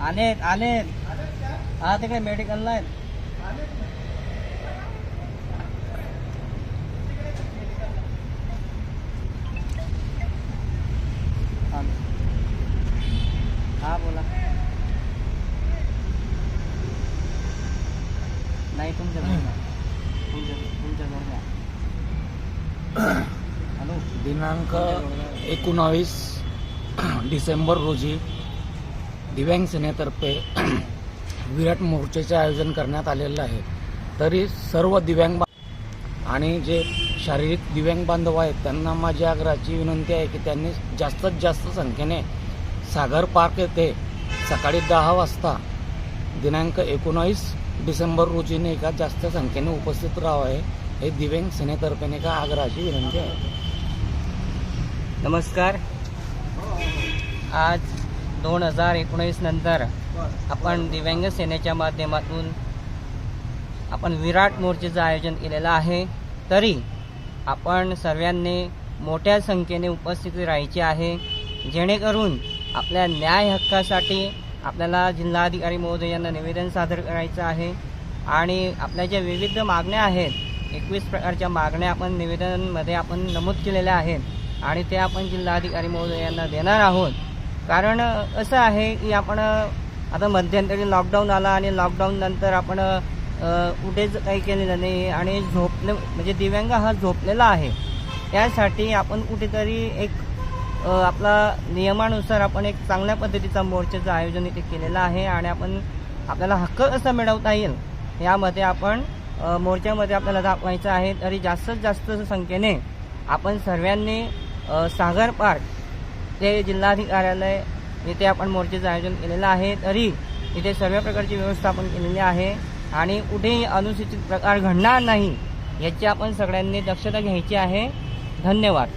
आलेत आलेत हा तिकडे मेडिकलला आहेत हा. बोला नाही तुमच्या. तुमच्या तुमच्या घरी नाही. हॅलो दिनांक एकोणावीस डिसेंबर रोजी दिव्यांग सेनेतर्फे विराट मोर्चाचे आयोजन करण्यात आलेलं आहे. तरी सर्व दिव्यांग आणि जे शारीरिक दिव्यांग बांधव आहेत त्यांना माझी आग्रहाची विनंती आहे की त्यांनी जास्तीत जास्त संख्येने सागर पार्क येथे सकाळी दहा वाजता दिनांक एकोणावीस डिसेंबर रोजी एका जास्त संख्येने उपस्थित राहावे हे दिव्यांग सेनेतर्फे एका का आग्रहाची विनंती आहे. नमस्कार. आज दोन हजार एकोणीस नंतर आपण दिव्यांग सेनेच्या माध्यमातून आपण विराट मोर्चेचं आयोजन केलेलं आहे. तरी आपण सर्वांनी मोठ्या संख्येने उपस्थित राहायचे आहे. जेणेकरून आपल्या न्याय हक्कासाठी आपल्याला जिल्हाधिकारी महोदयांना निवेदन सादर करायचं आहे. आणि आपल्या ज्या विविध मागण्या आहेत एकवीस प्रकारच्या मागण्या आपण निवेदनमध्ये आपण नमूद केलेल्या आहेत. आणि ते आपण जिल्हाधिकारी महोदयांना देणार आहोत. कारण असं आहे की आपण आता मध्यंतरी लॉकडाऊन आला आणि लॉकडाऊन नंतर आपण कुठेच काही केलेलं नाही आणि झोपले म्हणजे दिव्यांग हा झोपलेला आहे. त्यासाठी आपण कुठेतरी एक आपला नियमानुसार आपण एक चांगल्या पद्धतीचा मोर्चाचं आयोजन इथे केलेलं आहे आणि आपण आपल्याला हक्क कसा मिळवता येईल यामध्ये आपण मोर्चामध्ये आपल्याला दाखवायचं आहे. तरी जास्तीत जास्त संख्येने आपण सर्वांनी सागर पार्क ते जिल्हाधिकार्यालय इथे आपण मोर्चेचं आयोजन केलेलं आहे तरी इथे सर्व प्रकारची व्यवस्था आपण केलेली आहे. आणि कुठेही अनुसूचित प्रकार घडणार नाही याची आपण सगळ्यांनी दक्षता घ्यायची आहे. धन्यवाद.